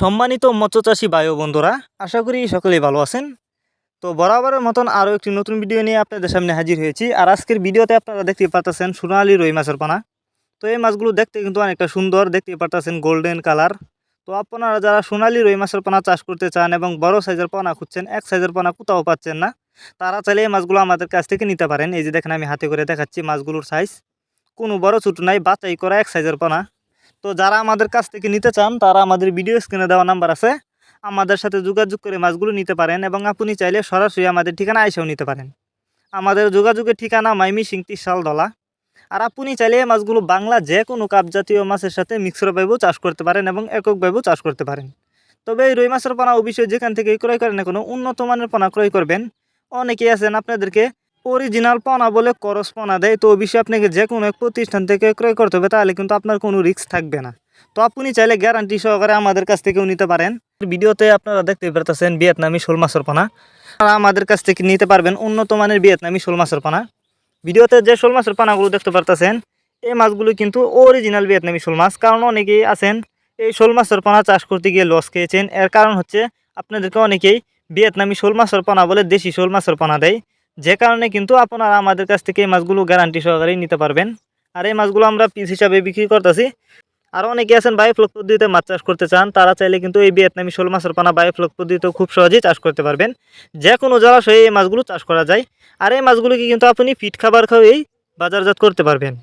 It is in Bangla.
সম্মানিত মৎস্যচাষী বায়ু বন্ধুরা, আশা করি সকলেই ভালো আছেন। তো বরাবরের মতন আরও একটি নতুন ভিডিও নিয়ে আপনাদের সামনে হাজির হয়েছি। আর আজকের ভিডিওতে আপনারা দেখতে পাচ্ছেন সোনালি রুই মাছের পানা। তো এই মাছগুলো দেখতে কিন্তু অনেকটা সুন্দর, দেখতে পাচ্ছেন গোল্ডেন কালার। তো আপনারা যারা সোনালি রুই মাছের পানা চাষ করতে চান এবং বড় সাইজের পানা খুঁজছেন, এক সাইজের পানা কোথাও পাচ্ছেন না, তারা চাইলে এই মাছগুলো আমাদের কাছ থেকে নিতে পারেন। এই যে দেখেন আমি হাতে করে দেখাচ্ছি মাছগুলোর সাইজ কোনো বড় ছোটো নাই, বাছাই করা এক সাইজের পানা। তো যারা আমাদের কাছ থেকে নিতে চান, তারা আমাদের ভিডিও স্ক্রিনে দেওয়া নাম্বার আছে। আমাদের সাথে যোগাযোগ করে মাছগুলো নিতে পারেন এবং আপনি চাইলে সরাসরি আমাদের ঠিকানা এসেও নিতে পারেন। আমাদের যোগাযোগের ঠিকানা মাইমি সিংটি শালদলা। আর আপনি চাইলে মাছগুলো বাংলা যে কোনো কাপ জাতীয় মাছের সাথে মিক্সরভাবেও চাষ করতে পারেন এবং এককভাবেও চাষ করতে পারেন। তবে এই রুই মাছের পোনা অবশ্যই যেখান থেকে ক্রয় করেন কোনো, উন্নত মানের পোনা ক্রয় করবেন। অনেকেই আছেন আপনাদেরকে অরিজিনাল পোনা বলে করস পোনা দেয়। তো অবশ্যই আপনাকে যে কোনো এক প্রতিষ্ঠান থেকে ক্রয় করতে হবে, তাহলে কিন্তু আপনার কোনো রিস্ক থাকবে না। তো আপনি চাইলে গ্যারান্টি সহকারে আমাদের কাছ থেকেও নিতে পারেন। ভিডিওতে আপনারা দেখতে পারতেছেন ভিয়েতনামি শোল মাছের পোনা। আপনারা আমাদের কাছ থেকে নিতে পারবেন উন্নত মানের ভিয়েতনামি শোল মাছের পোনা। ভিডিওতে যে শোল মাছের পানাগুলো দেখতে পারতেছেন, এই মাছগুলো কিন্তু অরিজিনাল ভিয়েতনামি শোল মাছ। কারণ অনেকেই আছেন, এই শোল মাছের পানা চাষ করতে গিয়ে লস খেয়েছেন। এর কারণ হচ্ছে, আপনাদেরকে অনেকেই ভিয়েতনামি শোল মাছের পানা বলে দেশি শোল মাছের পানা দেয়। যে কারণে কিন্তু আপনারা আমাদের কাছ থেকে এই মাছগুলো গ্যারান্টি সহকারেই নিতে পারবেন। আর এই মাছগুলো আমরা পিস হিসাবে বিক্রি করতেছি। আর অনেকে আছেন বায়োফ্লক পদ্ধতিতে মাছ চাষ করতে চান, তারা চাইলে কিন্তু এই ভিয়েতনামি শোল মাছের পানা বায়োফ্লক পদ্ধতিতে খুব সহজেই চাষ করতে পারবেন। যে কোনো জলাশয়ে এই মাছগুলো চাষ করা যায়। আর এই মাছগুলোকে কিন্তু আপনি ফিট খাবার খাওয়েই বাজারজাত করতে পারবেন।